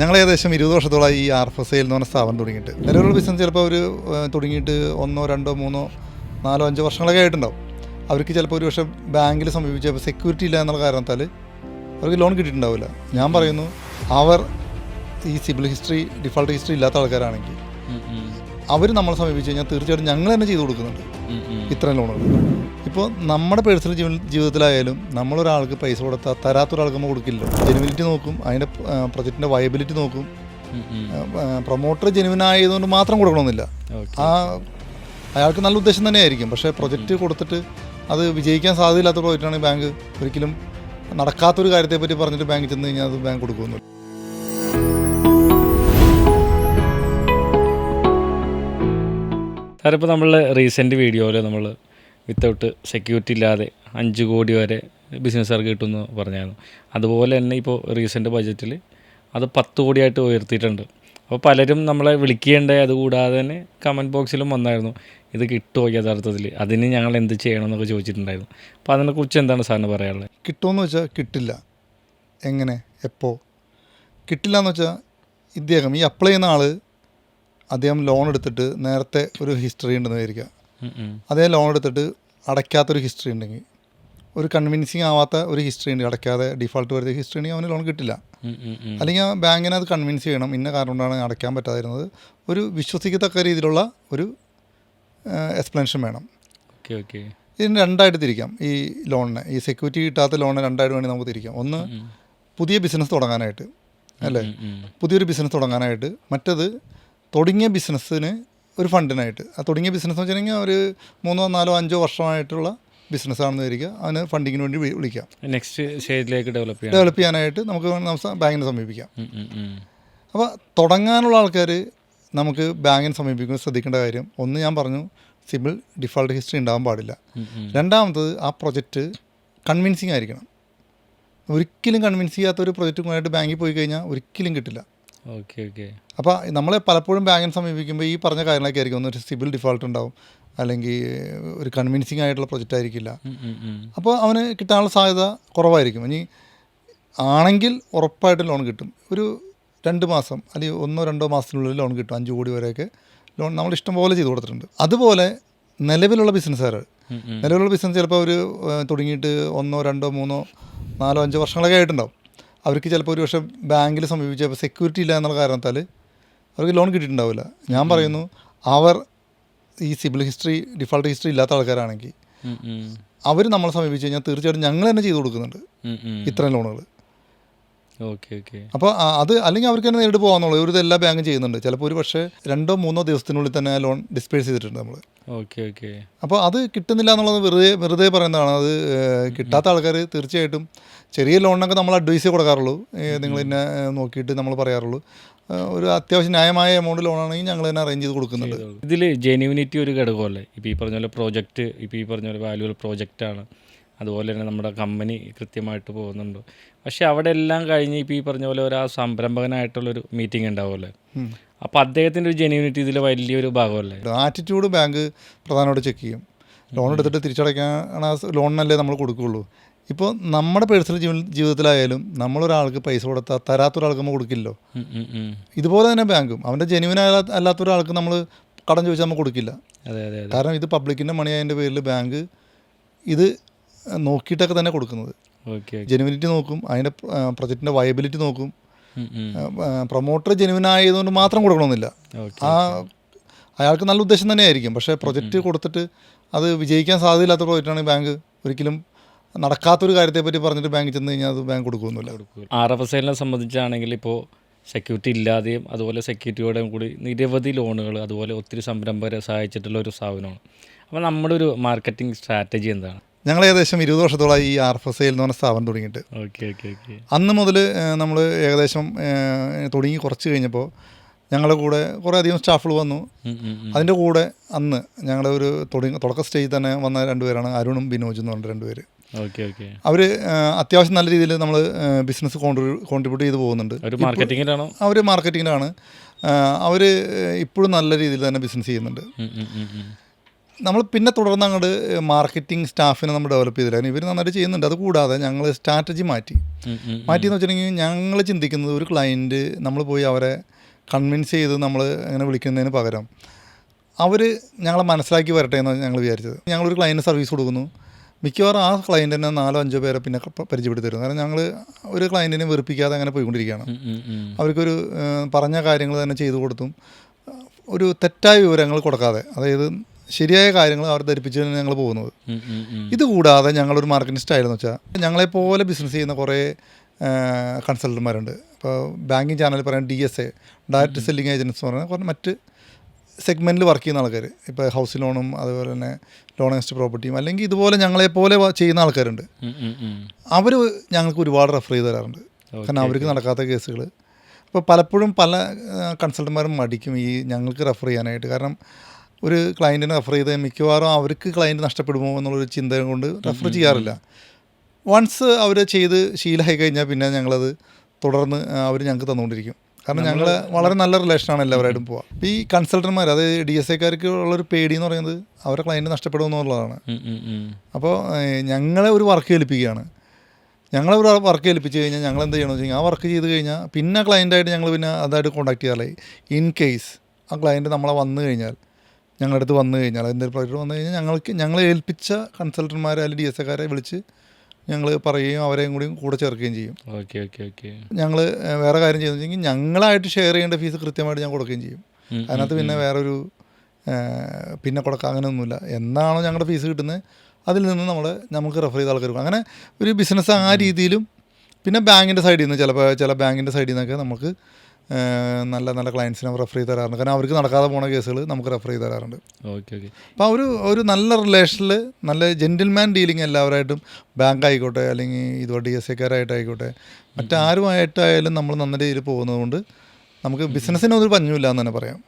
ഞങ്ങൾ ഏകദേശം ഇരുപത് വർഷത്തോളമായി ഈ ആർ എഫ് എസ് എന്ന് പറഞ്ഞ സ്ഥാപനം തുടങ്ങിയിട്ട്. നിലവിലുള്ള ബിസിനസ് ചിലപ്പോൾ ഒരു തുടങ്ങിയിട്ട് ഒന്നോ രണ്ടോ മൂന്നോ നാലോ അഞ്ചോ വർഷങ്ങളൊക്കെ ആയിട്ടുണ്ടാവും. അവർക്ക് ചിലപ്പോൾ ഒരു പക്ഷേ ബാങ്കിൽ സമീപിച്ചപ്പോൾ സെക്യൂരിറ്റി ഇല്ല എന്നുള്ള കാരണത്താൽ അവർക്ക് ലോൺ കിട്ടിയിട്ടുണ്ടാവില്ല. ഞാൻ പറയുന്നു അവർ ഈ സിബിൽ ഹിസ്റ്ററി ഡിഫോൾട്ട് ഹിസ്റ്ററി ഇല്ലാത്ത ആൾക്കാരാണെങ്കിൽ അവർ നമ്മളെ സമീപിച്ച് കഴിഞ്ഞാൽ തീർച്ചയായിട്ടും ഞങ്ങൾ തന്നെ ചെയ്തു കൊടുക്കുന്നുണ്ട്. ഇത്രയും ലോണുകൾ ഇപ്പോൾ നമ്മുടെ പേഴ്സണൽ ജീവൻ ജീവിതത്തിലായാലും നമ്മളൊരാൾക്ക് പൈസ കൊടുത്താൽ തരാത്തൊരാൾക്ക് നമ്മൾ കൊടുക്കില്ല. ജെനുവിനിറ്റി നോക്കും അതിന്റെ പ്രൊജക്റ്റിന്റെ വയബിലിറ്റി നോക്കും. പ്രൊമോട്ടർ ജെനുവിൻ ആയതുകൊണ്ട് മാത്രം കൊടുക്കണമെന്നില്ല. ആ അയാൾക്ക് നല്ല ഉദ്ദേശം തന്നെയായിരിക്കും. പക്ഷേ പ്രൊജക്റ്റ് കൊടുത്തിട്ട് അത് വിജയിക്കാൻ സാധ്യതയില്ലാത്ത പ്രോജക്റ്റാണ് ബാങ്ക്. ഒരിക്കലും നടക്കാത്തൊരു കാര്യത്തെപ്പറ്റി പറഞ്ഞിട്ട് ബാങ്കിൽ ചെന്ന് കഴിഞ്ഞാൽ അത് ബാങ്ക് കൊടുക്കുമെന്നില്ല സാറിപ്പോൾ നമ്മൾ റീസെന്റ് വീഡിയോയിൽ നമ്മൾ വിത്തൗട്ട് സെക്യൂരിറ്റി ഇല്ലാതെ അഞ്ച് കോടി വരെ ബിസിനസ്സുകാർക്ക് കിട്ടുമെന്ന് പറഞ്ഞായിരുന്നു. അതുപോലെ തന്നെ ഇപ്പോൾ റീസെന്റ് ബജറ്റിൽ അത് പത്ത് കോടിയായിട്ട് ഉയർത്തിയിട്ടുണ്ട്. അപ്പോൾ പലരും നമ്മളെ വിളിക്കേണ്ട അതുകൂടാതെ തന്നെ കമന്റ് ബോക്സിലും വന്നായിരുന്നു. ഇത് കിട്ടുമോ യഥാർത്ഥത്തിൽ അതിന് ഞങ്ങൾ എന്ത് ചെയ്യണം എന്നൊക്കെ ചോദിച്ചിട്ടുണ്ടായിരുന്നു. അപ്പോൾ അതിനെക്കുറിച്ച് എന്താണ് സാറിന് പറയാനുള്ളത്? കിട്ടുമെന്ന് വെച്ചാൽ കിട്ടില്ല. എങ്ങനെ? എപ്പോൾ കിട്ടില്ല എന്ന് വെച്ചാൽ ഇദ്ദേഹം ഈ അപ്ലൈ ചെയ്യുന്ന ആൾ അദ്ദേഹം ലോൺ എടുത്തിട്ട് നേരത്തെ ഒരു ഹിസ്റ്ററി ഉണ്ടെന്ന് വിചാരിക്കുക. അതേ ലോൺ എടുത്തിട്ട് അടയ്ക്കാത്തൊരു ഹിസ്റ്ററി ഉണ്ടെങ്കിൽ ഒരു കൺവിൻസിങ് ആവാത്ത ഒരു ഹിസ്റ്ററി ഉണ്ട്. അടയ്ക്കാതെ ഡിഫോൾട്ട് വരുന്ന ഹിസ്റ്ററി ഉണ്ടെങ്കിൽ അവന് ലോൺ കിട്ടില്ല. അല്ലെങ്കിൽ ആ ബാങ്കിനെ അത് കൺവിൻസ് ചെയ്യണം. ഇന്ന കാരണം കൊണ്ടാണ് അടയ്ക്കാൻ പറ്റാതിരുന്നത്. ഒരു വിശ്വസിക്കത്തക്ക രീതിയിലുള്ള ഒരു എക്സ്പ്ലനേഷൻ വേണം. Okay okay. ഇതിന് രണ്ടായിട്ട് തിരിക്കാം. ഈ ലോണിനെ ഈ സെക്യൂരിറ്റി കിട്ടാത്ത ലോണിനെ രണ്ടായിട്ട് വേണ്ടി നമുക്ക് തിരിക്കാം. ഒന്ന് പുതിയ ബിസിനസ് തുടങ്ങാനായിട്ട്. അല്ലേ. പുതിയൊരു ബിസിനസ് തുടങ്ങാനായിട്ട്. മറ്റത് തുടങ്ങിയ ബിസിനസ്സിന് ഒരു ഫണ്ടിനായിട്ട്. ആ തുടങ്ങിയ ബിസിനസ് എന്ന് വെച്ചിട്ടുണ്ടെങ്കിൽ ഒരു മൂന്നോ നാലോ അഞ്ചോ വർഷമായിട്ടുള്ള ബിസിനസ്സാണെന്ന് വിചാരിക്കുക. അതിന് ഫണ്ടിങ്ങിന് വേണ്ടി വിളിക്കാം. നെക്സ്റ്റ് സ്റ്റേജിലേക്ക് ഡെവലപ്പ് ഡെവലപ്പ് ചെയ്യാനായിട്ട് നമുക്ക് ബാങ്കിനെ സമീപിക്കാം. അപ്പോൾ തുടങ്ങാനുള്ള ആൾക്കാർ നമുക്ക് ബാങ്കിനെ സമീപിക്കുമ്പോൾ ശ്രദ്ധിക്കേണ്ട കാര്യം ഒന്ന് ഞാൻ പറഞ്ഞു സിബിൾ ഡിഫോൾട്ട് ഹിസ്റ്ററി ഉണ്ടാകാൻ പാടില്ല. രണ്ടാമത്തത് ആ പ്രൊജക്റ്റ് കൺവിൻസിങ് ആയിരിക്കണം. ഒരിക്കലും കൺവിൻസ് ചെയ്യാത്ത ഒരു പ്രൊജക്റ്റുമായിട്ട് ബാങ്കിൽ പോയി കഴിഞ്ഞാൽ ഒരിക്കലും കിട്ടില്ല. Okay okay. അപ്പോൾ നമ്മളെ പലപ്പോഴും ബാങ്കിനെ സമീപിക്കുമ്പോൾ ഈ പറഞ്ഞ കാര്യങ്ങളൊക്കെ ആയിരിക്കും. ഒന്ന് ഒരു സിബിൽ ഡിഫോൾട്ട് ഉണ്ടാവും. അല്ലെങ്കിൽ ഒരു കൺവിൻസിങ് ആയിട്ടുള്ള പ്രൊജക്റ്റ് ആയിരിക്കില്ല. അപ്പോൾ അവന് കിട്ടാനുള്ള സാധ്യത കുറവായിരിക്കും. ഇനി ആണെങ്കിൽ ഉറപ്പായിട്ട് ലോൺ കിട്ടും. ഒരു രണ്ട് മാസം അല്ലെങ്കിൽ ഒന്നോ രണ്ടോ മാസത്തിനുള്ളിൽ ലോൺ കിട്ടും. അഞ്ച് കോടി വരെയൊക്കെ ലോൺ നമ്മൾ ഇഷ്ടം പോലെ ചെയ്തു കൊടുത്തിട്ടുണ്ട്. അതുപോലെ നിലവിലുള്ള ബിസിനസ്സുകാർ. നിലവിലുള്ള ബിസിനസ് ചിലപ്പോൾ ഒരു തുടങ്ങിയിട്ട് ഒന്നോ രണ്ടോ മൂന്നോ നാലോ അഞ്ചോ വർഷങ്ങളൊക്കെ ആയിട്ടുണ്ടാവും. അവർക്ക് ചിലപ്പോൾ ഒരു പക്ഷേ ബാങ്കിൽ സമീപിച്ചപ്പോൾ സെക്യൂരിറ്റി ഇല്ല എന്നുള്ള കാരണത്താൽ അവർക്ക് ലോൺ കിട്ടിയിട്ടുണ്ടാവില്ല ഞാൻ പറയുന്നു അവർ ഈ സിബിൽ ഹിസ്റ്ററി ഡിഫോൾട്ട് ഹിസ്റ്ററി ഇല്ലാത്ത ആൾക്കാരാണെങ്കിൽ. അവർ നമ്മളെ സമീപിച്ച് കഴിഞ്ഞാൽ തീർച്ചയായിട്ടും ഞങ്ങൾ തന്നെ ചെയ്തു കൊടുക്കുന്നുണ്ട്. ഇത്തരം ലോണുകൾ ഓക്കെ ഓക്കെ. അപ്പോൾ അത് അല്ലെങ്കിൽ അവർക്ക് തന്നെ നേരിട്ട് പോകാന്നുള്ളൂ. ഒരു എല്ലാ ബാങ്കും ചെയ്യുന്നുണ്ട്. ചിലപ്പോൾ ഒരു പക്ഷേ രണ്ടോ മൂന്നോ ദിവസത്തിനുള്ളിൽ തന്നെ ലോൺ ഡിസ്പേഴ്സ് ചെയ്തിട്ടുണ്ട് നമ്മൾ. Okay okay. അപ്പോൾ അത് കിട്ടുന്നില്ല എന്നുള്ളത് വെറുതെ വെറുതെ പറയുന്നതാണ്. അത് കിട്ടാത്ത ആൾക്കാർ തീർച്ചയായിട്ടും ചെറിയ ലോണിനൊക്കെ നമ്മൾ അഡ്വൈസ് കൊടുക്കാറുള്ളൂ. നിങ്ങൾ തന്നെ നോക്കിയിട്ട് നമ്മൾ പറയാറുള്ളൂ. ഒരു അത്യാവശ്യം ന്യായമായ എമൗണ്ട് ലോണാണെങ്കിൽ ഞങ്ങൾ തന്നെ അറേഞ്ച് ചെയ്ത് കൊടുക്കുന്നുണ്ട്. ഇതിൽ ജെന്യൂനിറ്റി ഒരു ഘടകമല്ലേ? ഇപ്പോൾ ഈ പറഞ്ഞ പോലെ പ്രോജക്റ്റ് ഇപ്പോൾ ഈ പറഞ്ഞ പോലെ വാല്യൂബിൾ പ്രോജക്റ്റാണ്. അതുപോലെ തന്നെ നമ്മുടെ കമ്പനി കൃത്യമായിട്ട് പോകുന്നുണ്ട്. പക്ഷേ അവിടെ എല്ലാം കഴിഞ്ഞ് ഇപ്പോൾ ഈ പറഞ്ഞ പോലെ ഒരു ആ സംരംഭകനായിട്ടുള്ളൊരു മീറ്റിംഗ് ഉണ്ടാവുമല്ലേ. അപ്പോൾ അദ്ദേഹത്തിന്റെ ഒരു ജെന്യൂനിറ്റി ഇതിൽ വലിയൊരു ഭാഗമല്ലേ? ആറ്റിറ്റ്യൂഡ് ബാങ്ക് പ്രധാനമായിട്ട് ചെക്ക് ചെയ്യും. ലോൺ എടുത്തിട്ട് തിരിച്ചടയ്ക്കാൻ ആ ലോണിനല്ലേ നമ്മൾ കൊടുക്കുകയുള്ളൂ ഇപ്പോൾ നമ്മുടെ പേഴ്സണൽ ജീവ ജീവിതത്തിലായാലും നമ്മളൊരാൾക്ക് പൈസ കൊടുത്താൽ തരാത്തൊരാൾക്ക് നമ്മൾ കൊടുക്കില്ലല്ലോ. ഇതുപോലെ തന്നെ ബാങ്കും അവന്റെ ജെന്യൂൻ അല്ലാത്ത ഒരാൾക്ക് നമ്മൾ കടം ചോദിച്ചാൽ നമ്മൾ കൊടുക്കില്ല. അതെ അതെ അതെ. കാരണം ഇത് പബ്ലിക്കിന്റെ മണി അതിന്റെ പേരിൽ ബാങ്ക് ഇത് നോക്കിയിട്ടൊക്കെ തന്നെ കൊടുക്കുന്നത്. ഓക്കെ ജെനുവിനിറ്റി നോക്കും അതിന്റെ പ്രൊജക്റ്റിന്റെ വയബിലിറ്റി നോക്കും. പ്രൊമോട്ടർ ജെനുവിൻ ആയതുകൊണ്ട് മാത്രം കൊടുക്കണമെന്നില്ല. ആ അയാൾക്ക് നല്ല ഉദ്ദേശം തന്നെയായിരിക്കും പക്ഷേ പ്രൊജക്റ്റ് കൊടുത്തിട്ട് അത് വിജയിക്കാൻ സാധ്യതയില്ലാത്ത പ്രോജക്റ്റാണ് ബാങ്ക് ഒരിക്കലും നടക്കാത്തൊരു കാര്യത്തെപ്പറ്റി പറഞ്ഞിട്ട് ബാങ്കിൽ ചെന്ന് കഴിഞ്ഞാൽ അത് ബാങ്ക് കൊടുക്കുമെന്നില്ല ആർ എഫ് എസ് എല്ലിനെ സംബന്ധിച്ചാണെങ്കിൽ ഇപ്പോൾ സെക്യൂരിറ്റി ഇല്ലാതെയും അതുപോലെ സെക്യൂരിറ്റിയോടെയും കൂടി നിരവധി ലോണുകൾ അതുപോലെ ഒത്തിരി സംരംഭകരെ സഹായിച്ചിട്ടുള്ള ഒരു സ്ഥാപനമാണ്. അപ്പോൾ നമ്മുടെ ഒരു മാർക്കറ്റിംഗ് സ്ട്രാറ്റജി എന്താണ്? ഞങ്ങൾ ഏകദേശം ഇരുപത് വർഷത്തോളായി ഈ ആർ എഫ് എസ് എന്ന് പറഞ്ഞ സ്ഥാപനം തുടങ്ങിയിട്ട്. Okay okay okay. അന്ന് മുതൽ നമ്മൾ ഏകദേശം തുടങ്ങി കുറച്ച് കഴിഞ്ഞപ്പോൾ ഞങ്ങളുടെ കൂടെ കുറേ അധികം സ്റ്റാഫുകൾ വന്നു. അതിന്റെ കൂടെ അന്ന് ഞങ്ങളുടെ ഒരു തുടങ്ങി തുടക്ക സ്റ്റേജിൽ തന്നെ വന്ന രണ്ടുപേരാണ് അരുണും ബിനോജും എന്ന് പറഞ്ഞ രണ്ടുപേര് ഓക്കെ ഓക്കെ. അവർ അത്യാവശ്യം നല്ല രീതിയിൽ നമ്മൾ ബിസിനസ് കോൺട്രിബ്യൂട്ട് ചെയ്ത് പോകുന്നുണ്ട്. മാർക്കറ്റിങ്ങിലാണോ അവർ മാർക്കറ്റിങ്ങിലാണ് അവർ ഇപ്പോഴും നല്ല രീതിയിൽ തന്നെ ബിസിനസ് ചെയ്യുന്നുണ്ട്. നമ്മൾ പിന്നെ തുടർന്ന് അങ്ങോട്ട് മാർക്കറ്റിംഗ് സ്റ്റാഫിനെ നമ്മൾ ഡെവലപ്പ് ചെയ്തില്ല. ഇവർ നന്നായിട്ട് ചെയ്യുന്നുണ്ട്. അത് കൂടാതെ ഞങ്ങൾ സ്ട്രാറ്റജി മാറ്റി. മാറ്റി എന്ന് വെച്ചിട്ടുണ്ടെങ്കിൽ ഞങ്ങൾ ചിന്തിക്കുന്നത് ഒരു ക്ലയന്റ് നമ്മൾ പോയി അവരെ കൺവിൻസ് ചെയ്ത് നമ്മൾ അങ്ങനെ വിളിക്കുന്നതിന് പകരം അവർ ഞങ്ങളെ മനസ്സിലാക്കി വരട്ടെ എന്ന് ഞങ്ങൾ വിചാരിച്ചത്. ഞങ്ങളൊരു ക്ലയന്റ് സർവീസ് കൊടുക്കുന്നു. മിക്കവാറും ആ ക്ലയന്റ് തന്നെ നാലോ അഞ്ചോ പേരെ പിന്നെ പരിചയപ്പെടുത്തി തരും കാരണം ഞങ്ങൾ ഒരു ക്ലയന്റിനെ വെറുപ്പിക്കാതെ അങ്ങനെ പോയിക്കൊണ്ടിരിക്കുകയാണ്. അവർക്കൊരു പറഞ്ഞ കാര്യങ്ങൾ തന്നെ ചെയ്തു കൊടുത്തും ഒരു തെറ്റായ വിവരങ്ങൾ കൊടുക്കാതെ അതായത് ശരിയായ കാര്യങ്ങൾ അവർ ധരിപ്പിച്ചാണ് ഞങ്ങൾ പോകുന്നത്. ഉം, ഉം, ഉം. ഇത് കൂടാതെ ഞങ്ങളൊരു മാർക്കറ്റിംഗ് സ്റ്റൈൽ എന്ന് വെച്ചാൽ ഞങ്ങളെപ്പോലെ ബിസിനസ് ചെയ്യുന്ന കുറേ കൺസൾട്ടന്മാരുണ്ട് ഇപ്പോൾ ബാങ്കിങ് ചാനലിൽ പറയാൻ D S A direct selling agents എന്ന് പറഞ്ഞാൽ കുറേ മറ്റ് സെഗ്മെന്റിൽ വർക്ക് ചെയ്യുന്ന ആൾക്കാർ ഇപ്പോൾ ഹൗസ് ലോണും അതുപോലെ തന്നെ ലോൺ അഗസ്റ്റ് പ്രോപ്പർട്ടിയും അല്ലെങ്കിൽ ഇതുപോലെ ഞങ്ങളെപ്പോലെ ചെയ്യുന്ന ആൾക്കാരുണ്ട്. അവർ ഞങ്ങൾക്ക് ഒരുപാട് റെഫർ ചെയ്ത് തരാറുണ്ട്. കാരണം അവർക്ക് നടക്കാത്ത കേസുകൾ അപ്പോൾ പലപ്പോഴും പല കൺസൾട്ടന്മാരും മടിക്കും ഈ ഞങ്ങൾക്ക് റെഫർ ചെയ്യാനായിട്ട്. കാരണം ഒരു ക്ലയന്റിനെ റെഫർ ചെയ്ത് മിക്കവാറും അവർക്ക് ക്ലയന്റ് നഷ്ടപ്പെടുമോ എന്നുള്ളൊരു ചിന്ത കൊണ്ട് റെഫർ ചെയ്യാറില്ല. വൺസ് അവർ ചെയ്ത് ശീലമായി കഴിഞ്ഞാൽ പിന്നെ ഞങ്ങളത് തുടർന്ന് അവർ ഞങ്ങൾക്ക് തന്നുകൊണ്ടിരിക്കും. കാരണം ഞങ്ങൾ വളരെ നല്ല റിലേഷനാണ് എല്ലാവരായിട്ടും പോവുക ഈ കൺസൾട്ടന്മാർ അതായത് ഡി എസ് ഐക്കാർക്ക് ഉള്ളൊരു പേടി എന്ന് പറയുന്നത് അവരെ ക്ലയന്റ് നഷ്ടപ്പെടുമെന്നുള്ളതാണ്. അപ്പോൾ ഞങ്ങളെ ഒരു വർക്ക് ഏൽപ്പിക്കുകയാണ്. ഞങ്ങളെ ഒരു വർക്ക് ഏൽപ്പിച്ച് കഴിഞ്ഞാൽ ഞങ്ങൾ എന്ത് ചെയ്യണമെന്ന് വെച്ചാൽ ആ വർക്ക് ചെയ്ത് കഴിഞ്ഞാൽ പിന്നെ ക്ലയന്റായിട്ട് ഞങ്ങൾ പിന്നെ അതായിട്ട് കോൺടാക്ട് ചെയ്യാറായി ഇൻ കേസ് ആ ക്ലയന്റ് നമ്മളെ വന്നു കഴിഞ്ഞാൽ ഞങ്ങളുടെ അടുത്ത് വന്നു കഴിഞ്ഞാൽ എന്തെങ്കിലും പ്രോജക്റ്റ് വന്നു കഴിഞ്ഞാൽ ഞങ്ങൾക്ക് ഞങ്ങളെ ഏൽപ്പിച്ച കൺസൾട്ടന്മാരെ അല്ലെങ്കിൽ ഡി എസ് എക്കാരെ വിളിച്ച് ഞങ്ങൾ പറയുകയും അവരെയും കൂടി കൂടെ ചേർക്കുകയും ചെയ്യും. Okay okay okay. ഞങ്ങൾ വേറെ കാര്യം ചെയ്യുന്നത് വെച്ചെങ്കിൽ ഞങ്ങളായിട്ട് ഷെയർ ചെയ്യേണ്ട ഫീസ് കൃത്യമായിട്ട് ഞാൻ കൊടുക്കുകയും ചെയ്യും. അതിനകത്ത് പിന്നെ വേറൊരു പിന്നെ കൊടുക്കുക അങ്ങനെയൊന്നുമില്ല. എന്നാണോ ഞങ്ങളുടെ ഫീസ് കിട്ടുന്നത് അതിൽ നിന്ന് നമ്മൾ നമുക്ക് റെഫർ ചെയ്ത ആൾക്കാർ കൊടുക്കും. അങ്ങനെ ഒരു ബിസിനസ് ആ രീതിയിലും പിന്നെ ബാങ്കിന്റെ സൈഡിൽ നിന്ന് ചിലപ്പോൾ ചില ബാങ്കിന്റെ സൈഡിൽ നിന്നൊക്കെ നമുക്ക് നല്ല നല്ല ക്ലയൻസിനെ റെഫർ ചെയ്ത് തരാറുണ്ട്. കാരണം അവർക്ക് നടക്കാതെ പോണ കേസുകൾ നമുക്ക് റെഫർ ചെയ്ത് തരാറുണ്ട്. ഓക്കെ ഓക്കെ അപ്പോൾ ഒരു ഒരു നല്ല റിലേഷനിൽ നല്ല ജെന്റിൽമാൻ ഡീലിംഗ് എല്ലാവരായിട്ടും ബാങ്ക് ആയിക്കോട്ടെ അല്ലെങ്കിൽ ഇതുപോലെ ഡി എസ് എക്കാരായിട്ടായിക്കോട്ടെ മറ്റാരുമായിട്ടായാലും നമ്മൾ നല്ല രീതിയിൽ പോകുന്നതുകൊണ്ട് നമുക്ക് ബിസിനസ്സിനൊന്നും പഞ്ഞുമില്ല എന്ന് തന്നെ പറയാം.